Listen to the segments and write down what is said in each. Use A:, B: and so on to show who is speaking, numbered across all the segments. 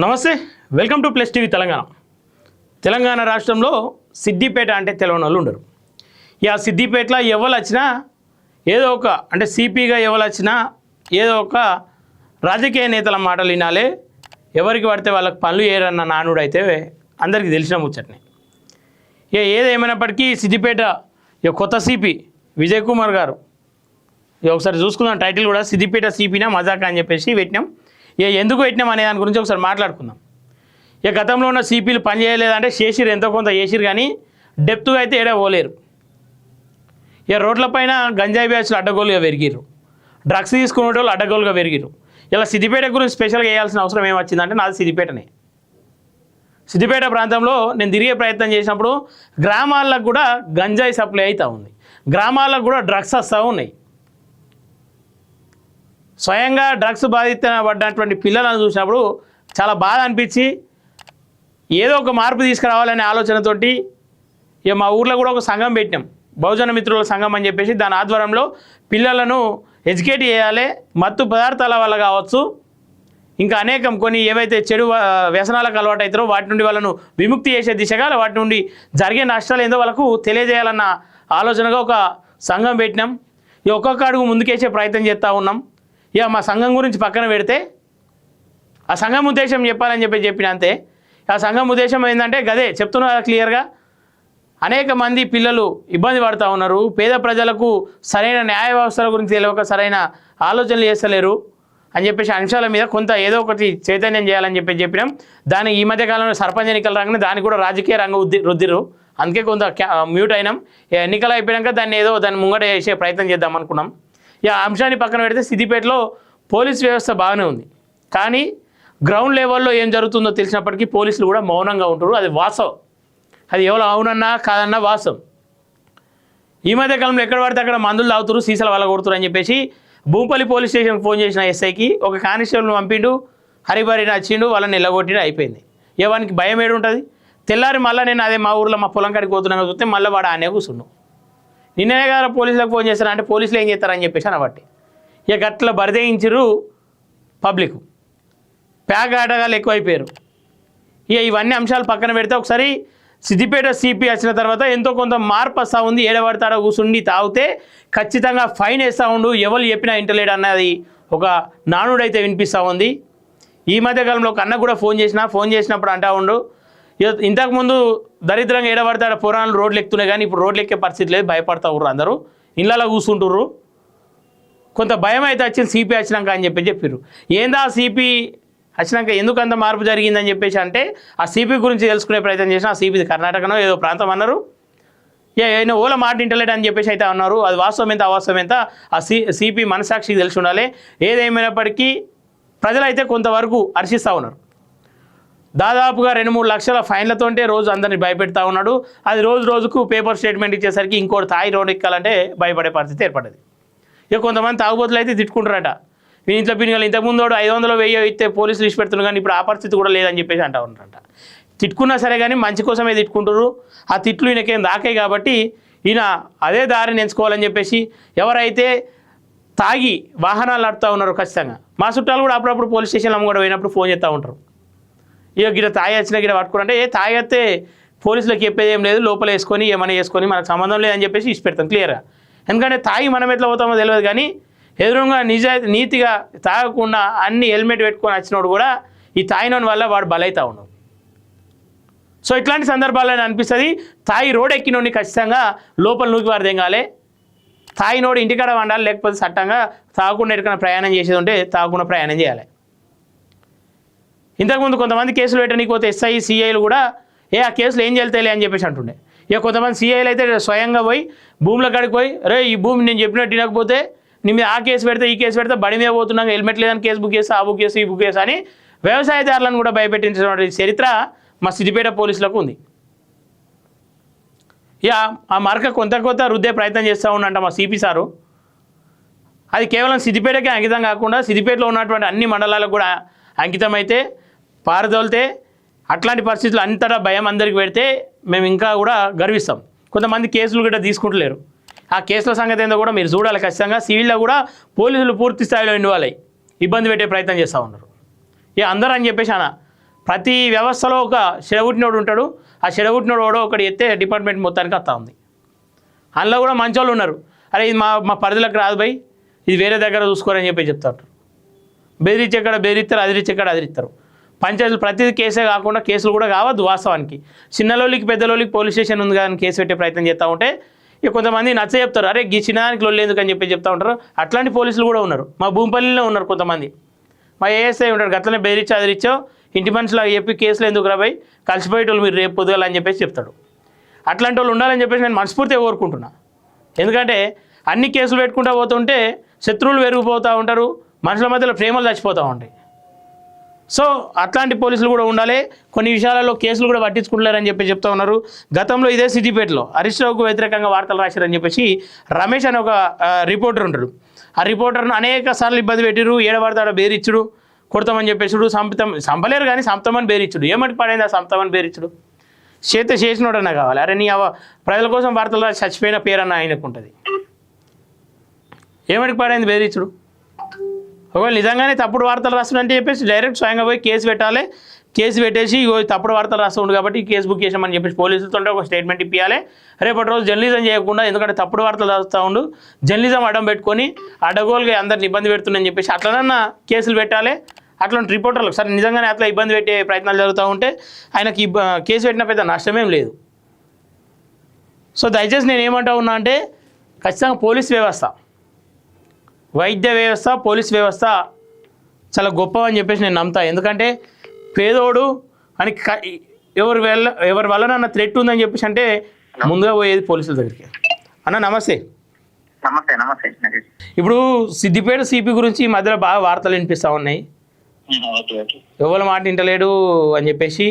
A: నమస్తే welcome to plus TV Telangana. Telangana రాష్ట్రంలో సిద్దిపేట అంటే తెలియని వాళ్ళు ఉండరు. ఇక సిద్దిపేటలో ఎవరు వచ్చినా ఏదో ఒక అంటే సిపిగా ఎవరు వచ్చినా ఏదో ఒక రాజకీయ నేతల మాటలు వినాలే ఎవరికి పడితే వాళ్ళకి పనులు ఏరన్న నానుడు అయితే అందరికీ తెలిసిన ముచ్చట్ని. ఇక ఏదేమైనప్పటికీ సిద్దిపేట ఇక కొత్త సిపి విజయ్ కుమార్ గారు. ఇక ఒకసారి చూసుకుందాం టైటిల్ కూడా సిద్దిపేట సిపినా మజాకా అని చెప్పేసి పెట్టినాం. ఇక ఎందుకు పెట్టినాం అనే దాని గురించి ఒకసారి మాట్లాడుకుందాం. ఇక గతంలో ఉన్న సిపిలు పనిచేయలేదంటే చేసిరు ఎంతో కొంత చేసిరు కానీ డెప్త్గా అయితే ఏడా పోలేరు. ఇక రోడ్లపైన గంజాయి బ్యాచ్లు అడ్డగోలుగా పెరిగిరు డ్రగ్స్ తీసుకునే వాళ్ళు అడ్డగోలుగా పెరిగిరు ఇలా సిద్దిపేట గురించి స్పెషల్గా వేయాల్సిన అవసరం ఏమొచ్చిందంటే నాది సిద్దిపేటనే. సిద్దిపేట ప్రాంతంలో నేను తిరిగే ప్రయత్నం చేసినప్పుడు గ్రామాలకు కూడా గంజాయి సప్లై అవుతూ ఉంది. గ్రామాలకు కూడా డ్రగ్స్ వస్తూ ఉన్నాయి. స్వయంగా డ్రగ్స్ బాధిత పడ్డటువంటి పిల్లలను చూసినప్పుడు చాలా బాధ అనిపించి ఏదో ఒక మార్పు తీసుకురావాలనే ఆలోచనతోటి ఇక మా ఊర్లో కూడా ఒక సంఘం పెట్టినాం. బహుజన మిత్రుల సంఘం అని చెప్పేసి దాని ఆధ్వర్యంలో పిల్లలను ఎడ్యుకేట్ చేయాలి. మత్తు పదార్థాల వల్ల కావచ్చు. ఇంకా అనేకం కొన్ని ఏవైతే చెడు వ్యసనాలకు అలవాటు అవుతారో వాటి నుండి వాళ్ళను విముక్తి చేసే దిశగా వాటి నుండి జరిగే నష్టాలు ఏందో వాళ్ళకు తెలియజేయాలన్న ఆలోచనగా ఒక సంఘం పెట్టినాం. ఈ ఒక్కొక్క అడుగు ముందుకేసే ప్రయత్నం చేస్తూ ఉన్నాం. ఇక మా సంఘం గురించి పక్కన పెడితే ఆ సంఘం ఉద్దేశం చెప్పాలని చెప్పి చెప్పిన అంతే. ఆ సంఘం ఉద్దేశం ఏంటంటే గదే చెప్తున్నా క్లియర్గా అనేక మంది పిల్లలు ఇబ్బంది పడుతూ ఉన్నారు. పేద ప్రజలకు సరైన న్యాయ వ్యవస్థల గురించి తెలియక సరైన ఆలోచనలు చేస్తలేరు అని చెప్పేసి అంశాల మీద కొంత ఏదో ఒకటి చైతన్యం చేయాలని చెప్పి చెప్పినాం. దాని ఈ మధ్య కాలంలో సర్పంచ్ ఎన్నికలు రాగానే దాన్ని కూడా రాజకీయ రంగం ఉద్ది రుద్దిరు అందుకే కొంత క్యా- మ్యూట్ అయినాం. ఎన్నికలు అయిపోయాక దాన్ని ఏదో దాన్ని ముంగట చేసే ప్రయత్నం చేద్దాం అనుకున్నాం. ఇక అంశాన్ని పక్కన పెడితే సిద్దిపేటలో పోలీస్ వ్యవస్థ బాగానే ఉంది. కానీ గ్రౌండ్ లెవెల్లో ఏం జరుగుతుందో తెలిసినప్పటికీ పోలీసులు కూడా మౌనంగా ఉంటారు. అది వాస్తవం. అది ఎవరు అవునన్నా కాదన్నా వాస్తవం. ఈ మధ్య కాలంలో ఎక్కడ పడితే అక్కడ మందులు తాగుతారు సీసాల వల్ల కొడుతురు అని చెప్పేసి భూపల్లి పోలీస్ స్టేషన్కి ఫోన్ చేసిన ఎస్ఐకి ఒక కానిస్టేబుల్ని పంపిండు హరిబరి వచ్చిండు వాళ్ళని నిల్లగొట్టిడు అయిపోయింది. ఎవరికి భయం ఏడు ఉంటుంది తెల్లారి మళ్ళీ నేను అదే మా ఊర్లో మా పొలం కాడికి పోతున్నాను చూస్తే మళ్ళీ వాడు ఆనే కూర్చున్నాను నిన్ననే కదా పోలీసులకు ఫోన్ చేస్తారు అంటే పోలీసులు ఏం చేస్తారని చెప్పేసి అనబట్టి. ఇక గట్ల బరిదేయించరు పబ్లిక్. ప్యాక్ ఆటగాళ్ళు ఎక్కువైపోయారు. ఇక ఇవన్నీ అంశాలు పక్కన పెడితే ఒకసారి సిద్దిపేట సిపి వచ్చిన తర్వాత ఎంతో కొంత మార్పు వస్తూ ఉంది. ఏడబడతాడో కూర్చుండి తాగితే ఖచ్చితంగా ఫైన్ వేస్తూ ఉండు. ఎవరు చెప్పినా ఇంటలేడు అన్నది ఒక నానుడైతే వినిపిస్తూ ఉంది. ఈ మధ్యకాలంలో ఒక అన్న కూడా ఫోన్ చేసినా ఫోన్ చేసినప్పుడు అంటా ఉండు. ఇంతకుముందు దరిద్రంగా ఏడబడతాడు పురాణాలు రోడ్లు ఎక్కుతున్నాయి కానీ ఇప్పుడు రోడ్లు ఎక్కే పరిస్థితి లేదు భయపడతా ఉర్రు అందరూ. ఇళ్ళలో కూర్చుంటుర్రు కొంత భయం అయితే వచ్చింది సిపి వచ్చినాక అని చెప్పి చెప్పారు ఏందా సిపి వచ్చినాక ఎందుకు అంత మార్పు జరిగిందని చెప్పేసి అంటే ఆ సిపి గురించి తెలుసుకునే ప్రయత్నం చేసిన ఆ సిపి కర్ణాటకనో ఏదో ప్రాంతం అన్నారు. ఏ ఓల మాట ఇంటలేడు అని చెప్పేసి అయితే అన్నారు. అది వాస్తవం ఎంత అవాస్తవం ఎంత? ఆ సి సిపి మనసాక్షికి తెలిసి ఉండాలి. ఏదేమైనప్పటికీ ప్రజలైతే కొంతవరకు హర్షిస్తూ ఉన్నారు. దాదాపుగా రెండు మూడు లక్షల ఫైన్లతోటే రోజు అందరిని భయపెడతా ఉన్నాడు. అది రోజు రోజుకు పేపర్ స్టేట్మెంట్ ఇచ్చేసరికి ఇంకోటి తాయి రోడ్ ఎక్కాలంటే భయపడే పరిస్థితి ఏర్పడ్డది. ఇక కొంతమంది తాగుబోతులు అయితే తిట్టుకుంటారట మీ ఇంట్లో పిన్నిగా ఇంతకుముందు వాడు ఐదు వందలు వెయ్యి ఇస్తే పోలీసులు ఇచ్చి పెడుతున్నారు కానీ ఇప్పుడు ఆ పరిస్థితి కూడా లేదని చెప్పేసి అంటా ఉంటారట తిట్టుకున్నా సరే కానీ మంచి కోసమే తిట్టుకుంటారు ఆ తిట్లు ఈయనకేం దాకాయి కాబట్టి ఈయన అదే దారిని ఎంచుకోవాలని చెప్పేసి ఎవరైతే తాగి వాహనాలు నడుపుతూ ఉన్నారో ఖచ్చితంగా మా చుట్టాలు కూడా అప్పుడప్పుడు పోలీస్ స్టేషన్లో కూడా పోయినప్పుడు ఫోన్ చేస్తూ ఉంటారు. ఇక గిట తాగి వచ్చిన గిడ పట్టుకుంటే ఏ తాగితే పోలీసులకు చెప్పేది ఏం లేదు లోపల వేసుకొని ఏమైనా వేసుకొని మనకు సంబంధం లేదని చెప్పేసి ఇచ్చి పెడతాం క్లియర్గా ఎందుకంటే తాగి మనం ఎట్లా పోతామో తెలియదు కానీ ఎదురుగా నిజాయితీ నీతిగా తాగకుండా అన్ని హెల్మెట్ పెట్టుకొని వచ్చినోడు కూడా ఈ తాగినోని వల్ల వాడు బలైతా ఉన్నాడు. సో ఇట్లాంటి సందర్భాల్లో అనిపిస్తుంది తాయి రోడ్ ఎక్కినోడిని ఖచ్చితంగా లోపల నూకి కాలే తాగినోడు ఇంటికాడ వండాలి లేకపోతే చట్టంగా తాగకుండా ఎక్కడికైనా ప్రయాణం చేసేది ఉంటే తాగకుండా ప్రయాణం చేయాలి. ఇంతకుముందు కొంతమంది కేసులు పెట్టడానికి పోతే ఎస్ఐ సిఐలు కూడా ఏ ఆ కేసులు ఏం చెల్తాయిలే అని చెప్పేసి అంటుండే. ఇక కొంతమంది సిఐలు అయితే స్వయంగా పోయి భూముల కాడికి పోయి రే ఈ భూమి నేను చెప్పినట్టు తినకపోతే నీ మీద ఆ కేసు పెడితే ఈ కేసు పెడితే బడి మీద పోతున్నాం హెల్మెట్ లేదని కేసు బుక్ చేస్తే ఆ బుక్ చేసి ఈ బుక్ చేస్తా అని వ్యవసాయదారులను కూడా భయపెట్టించినటువంటి చరిత్ర మా సిద్దిపేట పోలీసులకు ఉంది. ఇక ఆ మరక కొంత కొంత రుద్దే ప్రయత్నం చేస్తూ ఉన్నంట మా సిపి సారు. అది కేవలం సిద్దిపేటకే అంకితం కాకుండా సిద్దిపేటలో ఉన్నటువంటి అన్ని మండలాలకు కూడా అంకితం అయితే పారదోలితే అట్లాంటి పరిస్థితులు అంతటా భయం అందరికి పెడితే మేము ఇంకా కూడా గర్విస్తాం. కొంతమంది కేసులు కూడా తీసుకుంటలేరు. ఆ కేసుల సంగతి ఏందో కూడా మీరు చూడాలి ఖచ్చితంగా. సివిల్లో కూడా పోలీసులు పూర్తి స్థాయిలో ఇన్వాల్వ్ అయ్యి ఇబ్బంది పెట్టే ప్రయత్నం చేస్తూ ఉన్నారు. ఇక అందరూ అని చెప్పేసి అన్న ప్రతి వ్యవస్థలో ఒక చెడగొట్టినోడు ఉంటాడు. ఆ చెడగొట్టినోడు కూడా ఒకటి ఎత్తే డిపార్ట్మెంట్ మొత్తానికి వస్తూ ఉంది. అందులో కూడా మంచోళ్ళు ఉన్నారు. అరే ఇది మా మా పరిధిలోకి రాదు భయ్. ఇది వేరే దగ్గర చూసుకోరని చెప్పి చెప్తారు. బెదిరించేక్కడ బెదిరిస్తారు అదిరించేక్కడ అదిరిస్తారు. పంచాయతీలు ప్రతిదీ కేసే కాకుండా కేసులు కూడా కావద్దు వాస్తవానికి. చిన్నలోళ్ళకి పెద్దలోలికి పోలీస్ స్టేషన్ ఉంది కానీ కేసు పెట్టే ప్రయత్నం చేస్తూ ఉంటే ఇక కొంతమంది నచ్చ చెప్తారు. అరే గీ చిన్నదానికి లొల్లు ఎందుకు అని చెప్పి చెప్తా ఉంటారు. అట్లాంటి పోలీసులు కూడా ఉన్నారు. మా భూమిపల్లిలో ఉన్నారు కొంతమంది. మా ఏఎస్ఐ ఉంటారు గతంలో బెదిరించి అదిరిచ్చో ఇంటి మనుషులు చెప్పి కేసులు ఎందుకు రాబాయి కలిసిపోయేటోళ్ళు మీరు రేపు పొద్దుగాల అని చెప్పేసి చెప్తాడు. అట్లాంటి వాళ్ళు ఉండాలని చెప్పేసి నేను మనస్ఫూర్తిగా కోరుకుంటున్నా. ఎందుకంటే అన్ని కేసులు పెట్టుకుంటూ పోతుంటే శత్రువులు పెరిగిపోతూ ఉంటారు. మనుషుల మధ్యలో ప్రేమలు చచ్చిపోతూ ఉంటాయి. సో అట్లాంటి పోలీసులు కూడా ఉండాలి. కొన్ని విషయాలలో కేసులు కూడా పట్టించుకుంటలేరని చెప్పి చెప్తా ఉన్నారు. గతంలో ఇదే సిద్దిపేటలో హరీష్ రావుకు వ్యతిరేకంగా వార్తలు రాశారని చెప్పేసి రమేష్ అని ఒక రిపోర్టర్ ఉంటాడు. ఆ రిపోర్టర్ను అనేక సార్లు ఇబ్బంది పెట్టిరు ఏడబడతాడో బేరిచ్చుడు కొడతామని చెప్పేసుడు సంపితం చంపలేరు కానీ సంతమని బేరిచ్చుడు. ఏమంటే పడైంది ఆ సంపుతామని బేరిచ్చుడు? చేత చేసినోడన్నా కావాలి. అరే నీ అవ ప్రజల కోసం వార్తలు రాసి చచ్చిపోయిన పేరన్న ఆయనకు ఉంటుంది ఏమడికి పడైంది బేరిచ్చుడు? ఒకవేళ నిజంగానే తప్పుడు వార్తలు రాస్తుందంటే చెప్పేసి డైరెక్ట్ స్వయంగా పోయి కేసు పెట్టాలి. కేసు పెట్టేసి ఇగో తప్పుడు వార్తలు రాస్తుండు కాబట్టి కేసు బుక్ చేసామని చెప్పేసి పోలీసులతో ఒక స్టేట్మెంట్ ఇప్పించాలి రేపటి రోజు జర్నలిజం చేయకుండా ఎందుకంటే తప్పుడు వార్తలు రాస్తూ ఉండు. జర్నలిజం అడ్డం పెట్టుకొని అడ్డగోలుగా అందరిని ఇబ్బంది పెడుతుందని చెప్పేసి అట్లనన్నా కేసులు పెట్టాలి. అట్లాంటి రిపోర్టర్లకు సరే నిజంగానే అట్లా ఇబ్బంది పెట్టే ప్రయత్నాలు జరుగుతూ ఉంటే ఆయనకి కేసు పెట్టిన పెద్ద నష్టమేం లేదు. సో దయచేసి నేను ఏమంటా ఉన్నా అంటే ఖచ్చితంగా పోలీస్ వ్యవస్థ వైద్య వ్యవస్థ పోలీస్ వ్యవస్థ చాలా గొప్ప అని చెప్పేసి నేను నమ్ముతా. ఎందుకంటే పేదోడు అని ఎవరి వల్ల ఎవరి వల్ల నన్న థ్రెట్ ఉందని చెప్పేసి అంటే ముందుగా పోయేది పోలీసుల దగ్గరికి. అన్న నమస్తే.
B: నమస్తే నమస్తే.
A: ఇప్పుడు సిద్దిపేట సిపి గురించి ఈ మధ్యలో బాగా వార్తలు వినిపిస్తూ ఉన్నాయి. ఎవరి మాట వింటలేడు అని చెప్పేసి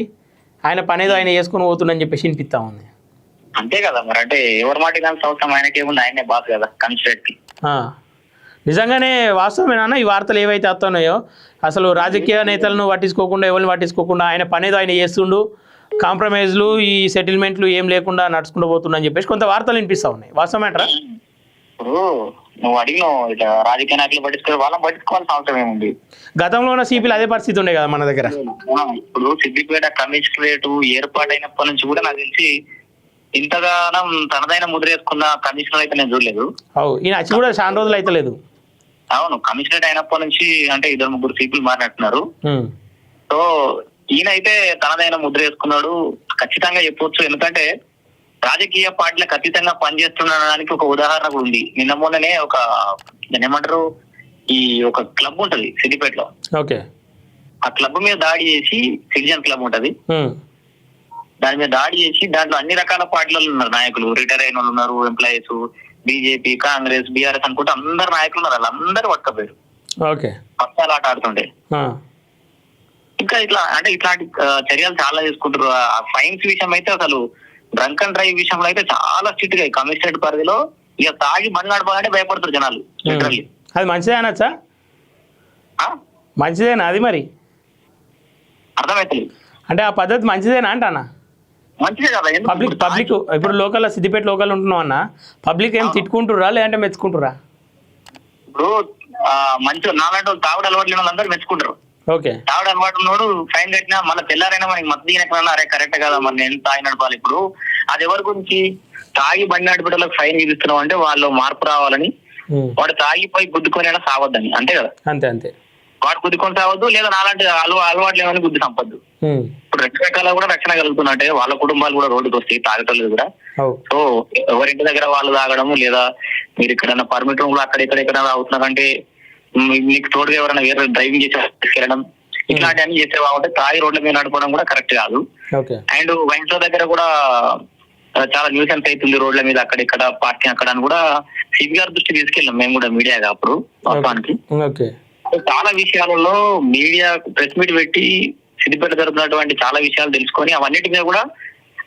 A: ఆయన పనేదో ఆయన చేసుకుని పోతుండని చెప్పేసి వినిపిస్తూ ఉంది.
B: అంతే కదా మరి అంటే ఎవరి మాట వినాల్సిన అవసరం ఆయనకి ఏముంది ఆయనే బాస్ కదా
A: కన్సిడర్కి. నిజంగానే వాస్తవమేనా ఈ వార్తలు ఏవైతే వస్తున్నాయో అసలు రాజకీయ నేతలను పట్టించుకోకుండా ఎవరిని పట్టించుకోకుండా ఆయన పనేదో ఆయన చేస్తుండు కాంప్రమైజ్లు ఈ సెటిల్మెంట్లు ఏం లేకుండా నడుచుకుంటూ పోతుండని చెప్పేసి కొంత వార్తలు వినిపిస్తూ ఉన్నాయి. వాస్తవమేంట్రా
B: ఇప్పుడు నువ్వు అడిగినావు ఇట్లా రాజకీయ నాయకులు పట్టించుకో వాళ్ళని పట్టించుకోవాల్సిన అవసరం ఏముంది?
A: గతంలో ఉన్న సిపిలు అదే పరిస్థితి ఉండే కదా మన దగ్గర.
B: ఇప్పుడు సిద్దిపేట కమిషనరేట్ ఏర్పాటైనప్పటి నుంచి కూడా నాకు తెలిసి ఇంతగానం తనదైన ముద్ర వేసుకున్న కమిషనర్ అయితే నేను చూడలేదు.
A: ఈయన వచ్చి కూడా చాలా రోజులు అయితే లేదు
B: అవును కమిషనరేట్ అయినప్పటి నుంచి అంటే ఇద్దరు ముగ్గురు సీపులు మారినట్టున్నారు సో ఈయన అయితే తనదైన ముద్ర వేసుకున్నాడు. ఖచ్చితంగా చెప్పొచ్చు. ఎందుకంటే రాజకీయ పార్టీలకు అతీతంగా పనిచేస్తుండడానికి ఒక ఉదాహరణ కూడా ఉంది. నిన్న మొన్ననే ఒక ఏమంటారు ఈ ఒక క్లబ్ ఉంటది సిద్దిపేటలో.
A: ఓకే.
B: ఆ క్లబ్ మీద దాడి చేసి సిటిజన్ క్లబ్ ఉంటది. దాని మీద దాడి చేసి దాంట్లో అన్ని రకాల పార్టీలలో ఉన్నారు. నాయకులు రిటైర్ అయిన వాళ్ళు ఉన్నారు ఎంప్లాయీస్ బీజేపీ కాంగ్రెస్ బీఆర్ఎస్ అనుకుంటే అందరు నాయకులు ఉన్నారు. వాళ్ళందరూ పట్టుకపోయారు
A: ఓకే.
B: పక్షాలు ఆట ఆడుతుంటే. ఇంకా ఇట్లా అంటే ఇట్లాంటి చర్యలు చాలా తీసుకుంటారు. ఆ ఫైన్స్ విషయం అయితే అసలు డ్రంక్ అండ్ డ్రైవ్ విషయంలో అయితే చాలా స్ట్రిక్ట్గా. కమిషనరేట్ పరిధిలో ఇక తాగి బండి నడపాలంటే భయపడతారు జనాలు లిటరల్లీ
A: అది మంచిదే అనొచ్చా? మంచిదేనా అది మరి?
B: అర్థమవుతుంది
A: అంటే ఆ పద్ధతి మంచిదేనా అంటానా?
B: మంచిదే కదా
A: పబ్లిక్
B: ఇప్పుడు
A: పబ్లిక్ ఇప్పుడు లోకల్ సిద్దిపేట లోకల్ ఉంటున్నాం అన్న. పబ్లిక్ ఏం తిట్టుకుంటురా లేదంటే మెచ్చుకుంటురా
B: ఇప్పుడు ఆ, మంచిగా నాలాంటి వాళ్ళు తాగుడు అలవాటు లేని వాళ్ళందరూ మెచ్చుకుంటారు.
A: ఓకే.
B: తాగుడు అలవాటు ఉన్నోడు ఫైన్ కట్టినా మళ్ళీ తెల్లారైనా మనకి మత్తు దిగినట్టు అరే కరెక్ట్ కదా మరి నేను తాగి నడపాలి. ఇప్పుడు అది ఎవరి గురించి? తాగి బండి నడిపేటోళ్ళకి ఫైన్ విధిస్తున్నాం అంటే వాళ్ళు మార్పు రావాలని. వాడు తాగిపోయి గుద్దుకొని అయినా సావద్దని అంతే కదా?
A: అంతే అంతే.
B: వాడు గుద్దుకొని సావద్దు లేదా నాలాంటి అలవా అలవాట్లు ఏమని గుద్ది సంపద్దు. ఇప్పుడు రెండు రకాల కూడా రక్షణ కలుగుతున్నట్టే వాళ్ళ కుటుంబాలు కూడా రోడ్డుకి వస్తాయి తాగటోళ్ళు కూడా. సో ఎవరింటి దగ్గర వాళ్ళు తాగడము లేదా మీరు ఎక్కడైనా పర్మిట్ రూమ్లో అక్కడ ఇక్కడ ఎక్కడ అవుతున్నారంటే మీకు తోడుగా ఎవరైనా వేరే డ్రైవింగ్ చేసి తీసుకెళ్ళడం ఇట్లాంటివన్నీ చేసే బాగుంటే తాగి రోడ్ల మీద నడపడం కూడా కరెక్ట్ కాదు. అండ్ వైన్స్ దగ్గర కూడా చాలా న్యూసెన్స్ అవుతుంది రోడ్ల మీద అక్కడ ఇక్కడ పార్కింగ్ అక్కడ అని కూడా సిబి గారి దృష్టి తీసుకెళ్ళాం మేము కూడా మీడియాగా అప్పుడు వాస్తవానికి.
A: ఓకే.
B: చాలా విషయాలలో మీడియా ప్రెస్ మీట్ పెట్టి సిద్దిపేట జరుగుతున్నటువంటి చాలా విషయాలు తెలుసుకొని అవన్నిటి మీద కూడా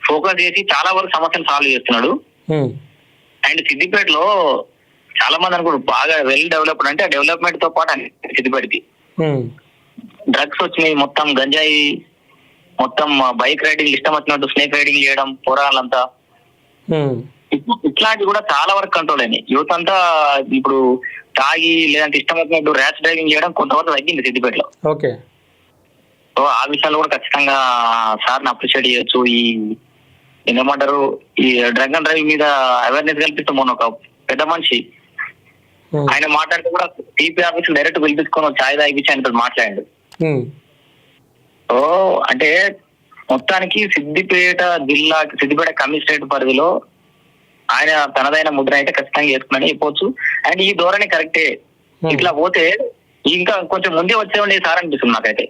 B: ఫోకస్ చేసి చాలా వరకు సమస్యలు సాల్వ్ చేస్తున్నాడు. అండ్ సిద్దిపేటలో చాలా మంది అనుకుంటారు బాగా వెల్ డెవలప్డ్ అంటే డెవలప్మెంట్తో పాటు
A: ఉమ్.
B: డ్రగ్స్ వచ్చినాయి మొత్తం గంజాయి మొత్తం బైక్ రైడింగ్ ఇష్టం వచ్చినట్టు స్నేక్ రైడింగ్ చేయడం. ఇట్లా- ఇట్లాంటివి కూడా చాలా వరకు కంట్రోల్ అయినాయి యూత్ అంతా ఇప్పుడు తాగి లేదంటే ఇష్టం వచ్చినట్టు ర్యాష్ డ్రైవింగ్ చేయడం కొంతవరకు తగ్గింది సిద్దిపేటలో
A: ఓకే
B: సో ఆ విషయాలు కూడా ఖచ్చితంగా సార్ని అప్రిషియేట్ చేయొచ్చు. ఈ ఏమంటారు? ఈ డ్రగ్ అండ్ డ్రైవ్ మీద అవేర్నెస్ కల్పిస్తాం మొన్న ఒక పెద్ద మనిషి
A: ఉమ్,
B: ఆయన మాట్లాడితే కూడా టీపీ ఆఫీస్ డైరెక్ట్ పిలిపించుకొని ఛాయ్ తాగిపించి ఆయనతో మాట్లాడాడు.
A: ఉమ్,
B: సో అంటే మొత్తానికి సిద్దిపేట జిల్లా సిద్దిపేట కమిషనరేట్ పరిధిలో ఆయన తనదైన ముద్ర అయితే ఖచ్చితంగా వేసుకున్నాడని చెప్పొచ్చు అండ్ ఈ ధోరణి కరెక్టే.
A: Hmm.
B: ఇట్లా పోతే ఇంకా కొంచెం ముందే వచ్చేవాడి సార్ అనిపిస్తుంది నాకైతే.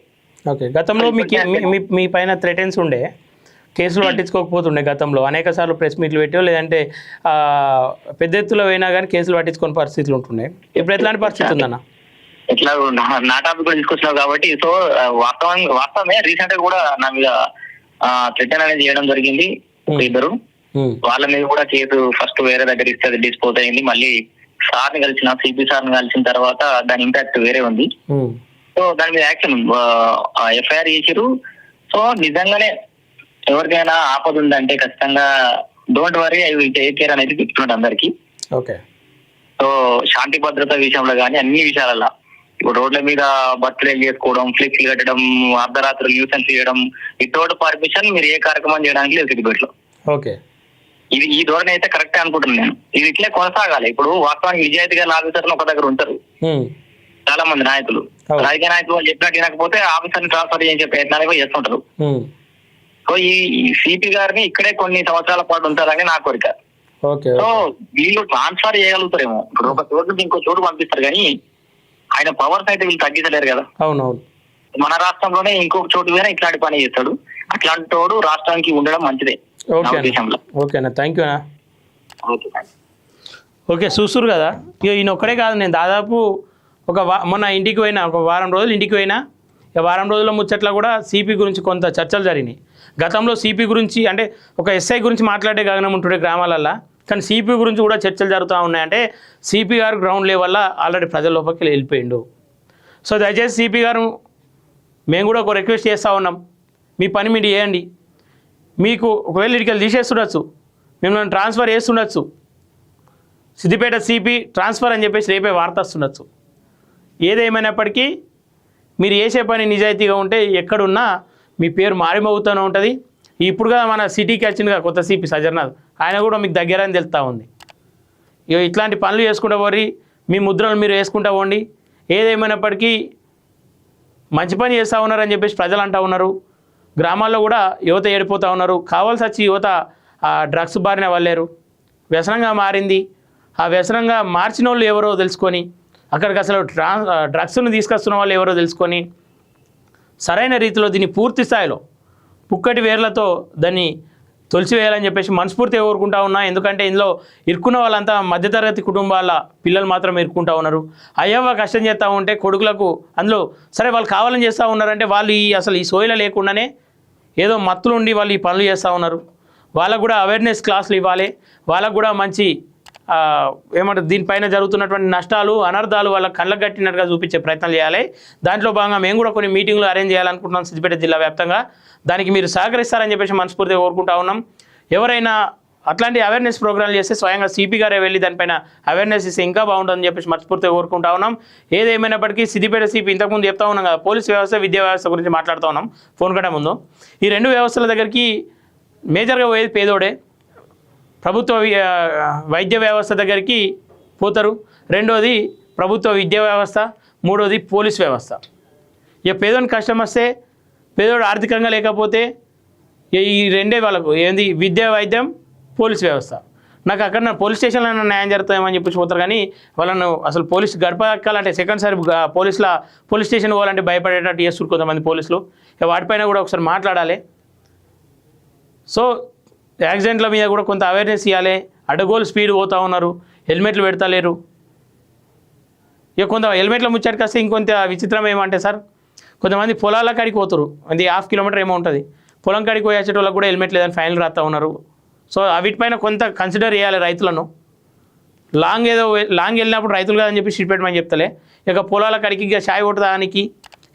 A: ఓకే. గతంలో మీకు మీ- పైన థ్రెటెన్స్ ఉండే? కేసులు పట్టించుకోకపోతుండే గతంలో? అనేక సార్లు ప్రెస్ మీట్లు పెట్టో లేదంటే పెద్ద ఎత్తులో పోయినా కానీ కేసులు పట్టించుకొని పరిస్థితులు ఉంటుండే. ఇప్పుడు ఎట్లాంటి పరిస్థితి ఉందన్న?
B: ఇట్లా నా- టాపిక్ కూడా తీసుకొచ్చినావు కాబట్టి సో వాస్తవం వాస్తవమే. రీసెంట్గా కూడా నా మీద థ్రెటన్ అనేది చేయడం జరిగింది. ఇద్దరు. వాళ్ళ మీద కూడా కేసు ఫస్ట్ వేరే దగ్గర ఇస్తే డిస్పోజ్ అయింది. మళ్ళీ సార్ని కలిసిన సిపి సార్ని కలిసిన తర్వాత దాని ఇంపాక్ట్ వేరే ఉంది. సో దాని మీద యాక్షన్ ఎఫ్ఐఆర్ చేసిరు సో నిజంగానే ఎవరికైనా ఆపద ఉందంటే ఖచ్చితంగా don't worry I will take care అనేది చెప్తున్నాడు అందరికి.
A: ఓకే.
B: సో శాంతి భద్రత విషయంలో కానీ అన్ని విషయాలలో ఇప్పుడు రోడ్ల మీద బర్త్డే చేసుకోవడం ఫ్లెక్సీలు కట్టడం అర్ధరాత్రులు న్యూసెన్స్ చేయడం వితౌట్ పర్మిషన్ మీరు ఏ కార్యక్రమం చేయడానికి లేదు సిద్దిపేటలో
A: ఓకే.
B: ఇది ఈ ధోరణి అయితే కరెక్ట్ అనుకుంటున్నాను నేను. ఇది ఇట్లే కొనసాగాలి. ఇప్పుడు వాస్తవానికి విజయాధికారులు ఆఫీసర్లు ఒక దగ్గర ఉంటారు. చాలా మంది నాయకులు. రాజకీయ నాయకులు చెప్పినట్టు వినకపోతే ఆఫీసర్ని ట్రాన్స్ఫర్ చేసే ప్రయత్నాలు కూడా చేస్తుంటారు. సో ఈ సిపి గారిని ఇక్కడే కొన్ని సంవత్సరాల పాటు ఉంచాలని నా కోరిక.
A: ఓకే
B: సో వీళ్ళు ట్రాన్స్ఫర్ చేయగలుగుతారేమో. ఇప్పుడు ఒక చోటు ఇంకో చోటు పంపిస్తారు కానీ ఆయన పవర్స్ అయితే వీళ్ళు తగ్గించలేరు కదా.
A: అవునవును.
B: మన రాష్ట్రంలోనే ఇంకొక చోటు పోయినా ఇట్లాంటి పని చేస్తాడు. అట్లాంటి తోడు రాష్ట్రానికి ఉండడం మంచిదే నా
A: ఓకే
B: ఉద్దేశంలో.
A: అన్న. ఓకే అన్న. థ్యాంక్ యూ
B: ఓకే
A: చూస్తురు కదా. ఇక ఈయన ఒక్కడే కాదు నేను దాదాపు ఒక వా మొన్న ఇంటికి పోయినా ఒక వారం రోజులు ఇంటికి పోయినా వారం రోజుల ముచ్చట్ల కూడా సిపి గురించి కొంత చర్చలు జరిగినాయి. గతంలో సిపి గురించి అంటే ఒక ఎస్ఐ గురించి మాట్లాడే గగనం ఉంటుండే గ్రామాలల్లో కానీ సిపి గురించి కూడా చర్చలు జరుగుతూ ఉన్నాయంటే సిపి గారు గ్రౌండ్ లెవెల్లో ఆల్రెడీ ప్రజల లోపలికి వెళ్ళిపోయిండు. సో దయచేసి సిపి గారు మేము కూడా ఒక రిక్వెస్ట్ చేస్తూ ఉన్నాం. మీ పని మీరు చేయండి. మీకు ఒకవేళ ఇటుకెళ్ళి తీసేస్తుండొచ్చు. మిమ్మల్ని ట్రాన్స్ఫర్ చేస్తుండొచ్చు. సిద్దిపేట సిపి ట్రాన్స్ఫర్ అని చెప్పేసి రేపే వార్త వస్తుండొచ్చు. ఏదేమైనప్పటికీ మీరు చేసే పని నిజాయితీగా ఉంటే ఎక్కడున్నా మీ పేరు మారిమోగుతూనే ఉంటుంది. ఇప్పుడు కదా మన సిటీకి వచ్చిందిగా కొత్త సిపి సజర్నాథ్ ఆయన కూడా మీకు దగ్గర అని తెలుస్తూ ఉంది. ఇక ఇట్లాంటి పనులు చేసుకుంటూ పోరి మీ ముద్రలు మీరు వేసుకుంటూ పోండి. ఏదేమైనప్పటికీ మంచి పని చేస్తూ ఉన్నారని చెప్పేసి ప్రజలు అంటూ ఉన్నారు. గ్రామాల్లో కూడా యువత ఏడిపోతూ ఉన్నారు. కావాల్సి వచ్చి యువత ఆ డ్రగ్స్ బారిన వాళ్ళేరు వ్యసనంగా మారింది. ఆ వ్యసనంగా మార్చిన వాళ్ళు ఎవరో తెలుసుకొని అక్కడికి అసలు ట్రా డ్రగ్స్ను తీసుకొస్తున్న వాళ్ళు ఎవరో తెలుసుకొని సరైన రీతిలో దీన్ని పూర్తి స్థాయిలో పుక్కటి వేర్లతో దాన్ని తొలిచివేయాలని చెప్పేసి మనస్ఫూర్తిగా కోరుకుంటా ఉన్నా. ఎందుకంటే ఇందులో ఇరుక్కున్న వాళ్ళంతా మధ్యతరగతి కుటుంబాల పిల్లలు మాత్రం ఇరుక్కుంటా ఉన్నారు. అయ్యవ్వ కష్టం చేస్తూ ఉంటే కొడుకులకు అందులో సరే వాళ్ళు కావాలని చేస్తూ ఉన్నారంటే వాళ్ళు ఈ అసలు ఈ సోయిల లేకుండానే ఏదో మత్తులు ఉండి వాళ్ళు ఈ పనులు చేస్తూ ఉన్నారు. వాళ్ళకు కూడా అవేర్నెస్ క్లాసులు ఇవ్వాలి. వాళ్ళకు కూడా మంచి ఏమంటారు దీనిపైన జరుగుతున్నటువంటి నష్టాలు అనర్థాలు వాళ్ళ కళ్ళకు కట్టినట్టుగా చూపించే ప్రయత్నం చేయాలి. దాంట్లో భాగంగా మేము కూడా కొన్ని మీటింగ్లు అరేంజ్ చేయాలనుకుంటున్నాం సిద్దిపేట జిల్లా వ్యాప్తంగా. దానికి మీరు సహకరిస్తారని చెప్పేసి మనస్ఫూర్తిగా కోరుకుంటా ఉన్నాం. ఎవరైనా అట్లాంటి అవేర్నెస్ ప్రోగ్రాంలు చేస్తే స్వయంగా సిపి గారే వెళ్ళి దానిపైన అవేర్నెస్ ఇస్తే ఇంకా బాగుంటుందని చెప్పేసి మనస్ఫూర్తిగా కోరుకుంటా ఉన్నాం. ఏదేమైనప్పటికీ సిద్దిపేట సిపి ఇంతకుముందు చెప్తా ఉన్నాం కదా పోలీస్ వ్యవస్థ విద్యా వ్యవస్థ గురించి మాట్లాడుతూ ఉన్నాం. ఫోన్ కట్టే ముందు. ఈ రెండు వ్యవస్థల దగ్గరికి మేజర్గా పోయేది పేదోడే. ప్రభుత్వ వైద్య వ్యవస్థ దగ్గరికి పోతారు. రెండోది ప్రభుత్వ విద్యా వ్యవస్థ. మూడోది పోలీస్ వ్యవస్థ. ఇక పేదోని కష్టం వస్తే పేదోడు ఆర్థికంగా లేకపోతే ఈ- రెండే వాళ్ళకు ఏంది? విద్యా వైద్యం పోలీస్ వ్యవస్థ. నాకు అక్కడ పోలీస్ స్టేషన్లో న్యాయం జరుగుతామని చెప్పేసి పోతారు కానీ వాళ్ళను అసలు పోలీస్ గడపక్కాలంటే సెకండ్ సారి పోలీసుల పోలీస్ స్టేషన్ పోవాలంటే భయపడేటట్టు చేస్తారు కొంతమంది పోలీసులు. ఇక వాటిపైన కూడా ఒకసారి మాట్లాడాలి. సో యాక్సిడెంట్ల మీద కూడా కొంత అవేర్నెస్ ఇవ్వాలి అడగోలు స్పీడ్ పోతూ ఉన్నారు. హెల్మెట్లు పెడతలేరు. ఇక కొంత హెల్మెట్ల ముచ్చటికి వస్తే ఇంకొంత విచిత్రం ఏమంటే సార్ కొంతమంది పొలాల కాడికి పోతారు. అది హాఫ్ కిలోమీటర్ ఏమో ఉంటుంది. పొలం కాడికి పోయి వాళ్ళకి కూడా హెల్మెట్ లేదని ఫైన్ రాస్తూ ఉన్నారు. సో వీటిపైన కొంత కన్సిడర్ చేయాలి రైతులను. లాంగ్ ఏదో లాంగ్ వెళ్ళినప్పుడు రైతులు కాదని చెప్పి షీట్ పెట్టమని చెప్తలే. ఇక పొలాల కాడికి ఇక చాయ్ కొట్టడానికి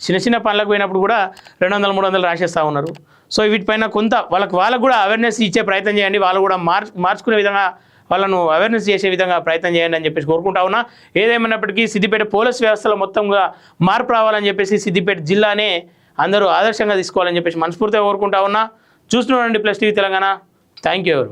A: చిన్న చిన్న పనులకు పోయినప్పుడు కూడా రెండు వందలు మూడు వందలు రాసేస్తూ ఉన్నారు. సో వీటిపైన కొంత వాళ్ళకి వాళ్ళకు కూడా అవేర్నెస్ ఇచ్చే ప్రయత్నం చేయండి. వాళ్ళు కూడా మార్చ్ మార్చుకునే విధంగా వాళ్ళను అవేర్నెస్ చేసే విధంగా ప్రయత్నం చేయండి అని చెప్పేసి కోరుకుంటా ఉన్నా. ఏదేమైనప్పటికీ సిద్దిపేట పోలీస్ వ్యవస్థలో మొత్తంగా మార్పు రావాలని చెప్పేసి సిద్దిపేట జిల్లానే అందరూ ఆదర్శంగా తీసుకోవాలని చెప్పేసి మనస్ఫూర్తిగా కోరుకుంటా ఉన్నా. చూస్తున్నానండి plus TV Telangana. Thank you ఎవరి